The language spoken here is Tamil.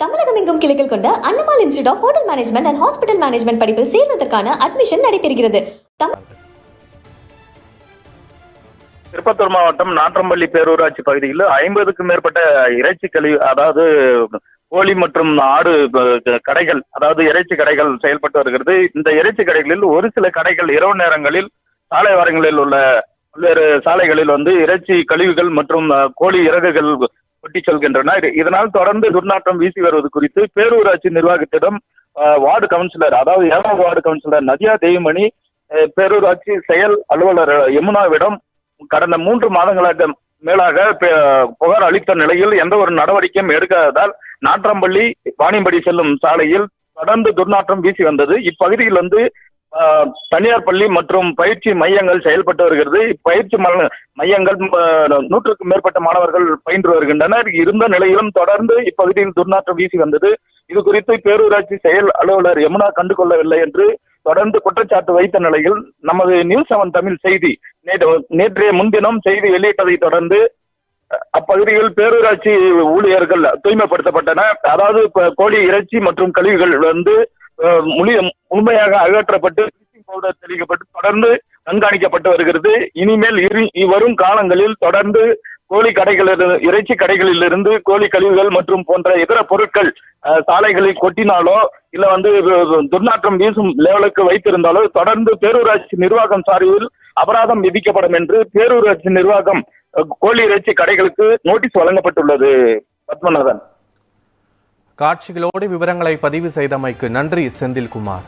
தமிழகம் எங்கும் கிளைகள் கொண்ட Annamal institute of hotel management and hospital management படிப்பில் சேர்வதற்கான அட்மிஷன் நடைபெறுகிறது. தமிழ் திருப்பத்தூர் மாவட்டம் நாற்றம்பள்ளி பேரூராட்சி பகுதியில் ஐம்பதுக்கும் மேற்பட்ட இறைச்சி கழிவு அதாவது கோழி மற்றும் ஆடு கடைகள் அதாவது இறைச்சி கடைகள் செயல்பட்டு வருகிறது. இந்த இறைச்சி கடைகளில் ஒரு சில கடைகள் இரவு நேரங்களில் சாலை வாரங்களில் உள்ள பல்வேறு சாலைகளில் வந்து இறைச்சி கழிவுகள் மற்றும் கோழி இறகுகள் கொட்டி செல்கின்றன. இதனால் தொடர்ந்து துர்நாற்றம் வீசி வருவது குறித்து பேரூராட்சி நிர்வாகத்திடம் வார்டு கவுன்சிலர் அதாவது ஏழாவது வார்டு கவுன்சிலர் நதியா தேவமணி பேரூராட்சி செயல் அலுவலர் யமுனாவிடம் கடந்த மூன்று மாதங்களாக மேலாக புகார் அளித்த நிலையில் எந்த ஒரு நடவடிக்கையும் எடுக்காததால் நாற்றம்பள்ளி வாணியம்படி செல்லும் சாலையில் தொடர்ந்து துர்நாற்றம் வீசி வந்தது. இப்பகுதியில் வந்து தனியார் பள்ளி மற்றும் பயிற்சி மையங்கள் செயல்பட்டு வருகிறது. இப்பயிற்சி மையங்கள் நூற்றுக்கும் மேற்பட்ட மாணவர்கள் பயின்று வருகின்றனர். இருந்த நிலையிலும் தொடர்ந்து இப்பகுதியில் துர்நாற்றம் வீசி வந்தது. இது குறித்து பேரூராட்சி செயல் அலுவலர் யமுனா கண்டுகொள்ளவில்லை என்று தொடர்ந்து குற்றச்சாட்டு வைத்த நிலையில் நமது நியூஸ் செவன் தமிழ் செய்தி நேற்று நேற்றைய முன்தினம் செய்தி வெளியிட்டதை தொடர்ந்து அப்பகுதியில் பேரூராட்சி ஊழியர்கள் தூய்மைப்படுத்தப்பட்டன அதாவது கோழி இறைச்சி மற்றும் கழிவுகள் வந்து முழு முழுமையாக அகற்றப்பட்டு bleaching பவுடர் தெளிக்கப்பட்டு தொடர்ந்து கண்காணிக்கப்பட்டு வருகிறது. இனிமேல் இரு வரும் காலங்களில் தொடர்ந்து கோழி கடைகளில் இறைச்சி கடைகளில் இருந்து கோழி கழிவுகள் மற்றும் போன்ற இதர பொருட்கள் அஹ், சாலைகளில் கொட்டினாலோ இல்ல வந்து துர்நாற்றம் வீசும் லெவலுக்கு வைத்திருந்தாலோ தொடர்ந்து பேரூராட்சி நிர்வாகம் சார்பில் அபராதம் விதிக்கப்படும் என்று பேரூராட்சி நிர்வாகம் கோழி இறைச்சி கடைகளுக்கு நோட்டீஸ் வழங்கப்பட்டுள்ளது. பத்மநாதன். காட்சிகளோடு விவரங்களை பதிவு செய்தமைக்கு நன்றி செந்தில்குமார்.